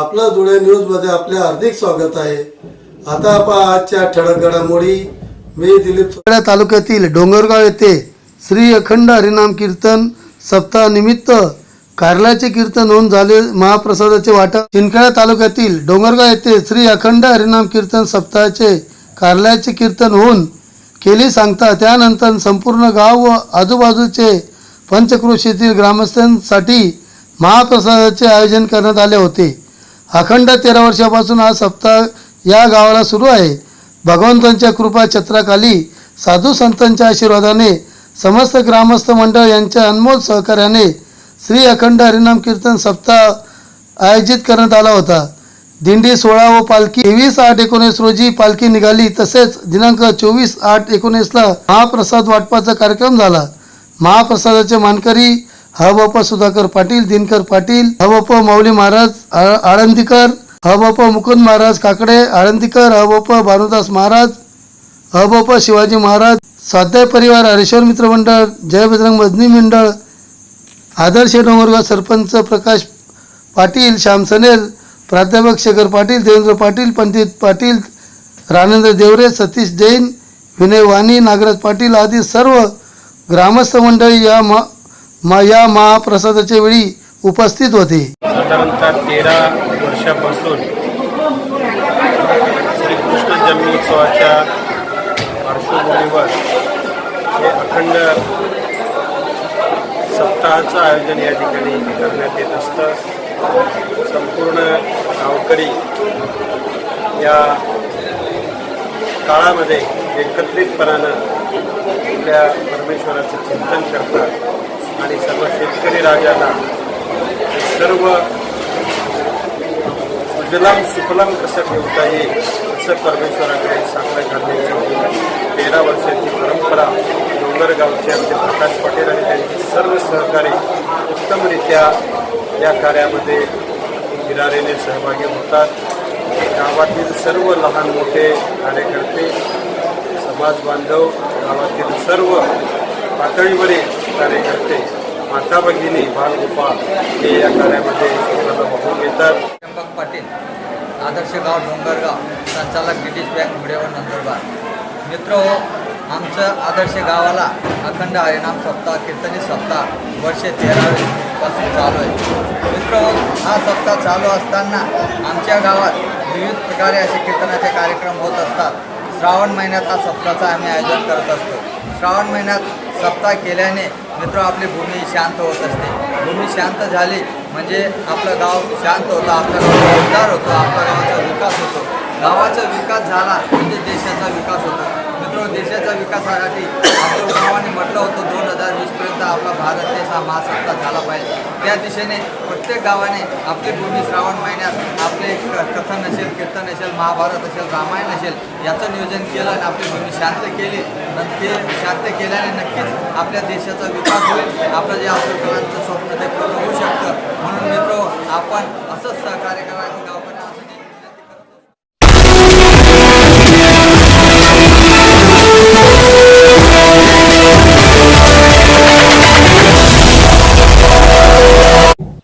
आपलं जुळे न्यूजमध्ये आपले हार्दिक स्वागत आहे. आता आपण आजच्या ठळक घडामोडी मी दिलीप सोळा तालुक्यातील डोंगरगाव येथे श्री अखंड हरिनाम कीर्तन सप्ताहानिमित्त कारल्याचे कीर्तन होऊन झाले. महाप्रसादाचे वाटप. शिंदखेडा तालुक्यातील डोंगरगाव येथे श्री अखंड हरिनाम कीर्तन सप्ताहाचे कारल्याचे कीर्तन होऊन केली सांगता. त्यानंतर संपूर्ण गाव व आजूबाजूचे पंचक्रोशीतील ग्रामस्थांसाठी महाप्रसादाचे आयोजन करण्यात आले होते. अखंड तेरा वर्षापासून हा सप्ताह या गावाला सुरू आहे. भगवंतांच्या कृपा छत्राखाली साधू संतांच्या आशीर्वादाने समस्त ग्रामस्थ मंडळ यांच्या अनमोल सहकार्याने श्री अखंड हरिनाम कीर्तन सप्ताह आयोजित करण्यात आला होता. दिंडी सोळा व पालखी तेवीस आठ एकोणीस रोजी पालखी निघाली. तसेच दिनांक चोवीस आठ एकोणीसला महाप्रसाद वाटपाचा कार्यक्रम झाला. महाप्रसादाचे मानकरी हबप सुधाकर पाटील दिनकर पाटील हबप माऊली महाराज आळंदीकर आळंदीकर हबप मुकुंद महाराज काकडे आळंदीकर हबप भानुदास महाराज हबप शिवाजी महाराज स्वाध्याय परिवार हरेश्वर मित्र मंडळ जय बजरंग मजनी मंडळ आदर्श डोंगरगाव सरपंच प्रकाश पाटील श्याम सनेल प्राध्यापक शेखर पाटील देवेंद्र पाटील पंडित पाटील राजेंद्र देवरे सतीश जैन विनय वाणी नागराज पाटील आदी सर्व ग्रामस्थ मंडळी या मा मा- या महाप्रसादाच्या वेळी उपस्थित होते. साधारणतः तेरा वर्षापासून श्रीकृष्ण जन्मोत्सवाच्या पार्श्वभूमीवर हे अखंड सप्ताहाचं आयोजन या ठिकाणी करण्यात येत असतं. संपूर्ण गावकरी या काळामध्ये एकत्रितपणानं आपल्या परमेश्वराचं चिंतन करतात. आणि सर्व शेतकरी राजाला सर्व सुजलाम सुफलाम कसं ठेवता येईल असं परमेश्वराकडे साखर घालण्याची तेरा वर्षाची परंपरा डोंगरगावचे आमचे प्रकाश पाटील आणि त्यांचे सर्व सहकारी उत्तमरित्या या कार्यामध्ये हिरारेने सहभागी होतात. गावातील सर्व लहान मोठे कार्यकर्ते समाज बांधव गावातील सर्व पातळीवरील कार्यकर्ते माता भगिनी बालगोपाल हे या कार्यामध्ये स्वतःला घेतात. त्र्यंबक पाटील आदर्श गाव डोंगरगाव संचालक ब्रिटिश बँक धुळेवर नंदुरबार मित्र हो आमचं आदर्श गावाला अखंड हरिनाम सप्ताह कीर्तनी सप्ताह वर्षे तेरावेपासून चालू आहे. मित्र हो हा सप्ताह चालू असताना आमच्या गावात विविध प्रकारे असे कीर्तनाचे कार्यक्रम होत असतात. श्रावण महिन्यात हा सप्ताहाचं आम्ही आयोजन करत असतो. श्रावण महिन्यात सप्ताह केल्याने मित्र आपली भूमी शांत होत असते. भूमी शांत झाली म्हणजे आपलं गाव शांत होतं आपल्या गावाचा उद्धार होतो आपल्या गावाचा विकास होतो. गावाचा विकास झाला म्हणजे देशाचा विकास होतो. मित्र देशाच्या विकासासाठी आपल्या गावाने म्हटलं होतं दोन हजार वीसपर्यंत आपला भारत देश हा महासत्ता झाला पाहिजे. त्या दिशेने प्रत्येक गावाने आपली भूमी श्रावण महिन्यात आपले कथन असेल कीर्तन असेल महाभारत असेल रामायण असेल याचं नियोजन केलं आणि आपली भूमी शांत केली. नक्की शांत केल्याने नक्कीच आपल्या देशाचा विकास होईल. आपलं जे आपल्या स्वप्न ते पूर्ण होऊ शकतं. म्हणून मित्र आपण असंच सहकार्य करा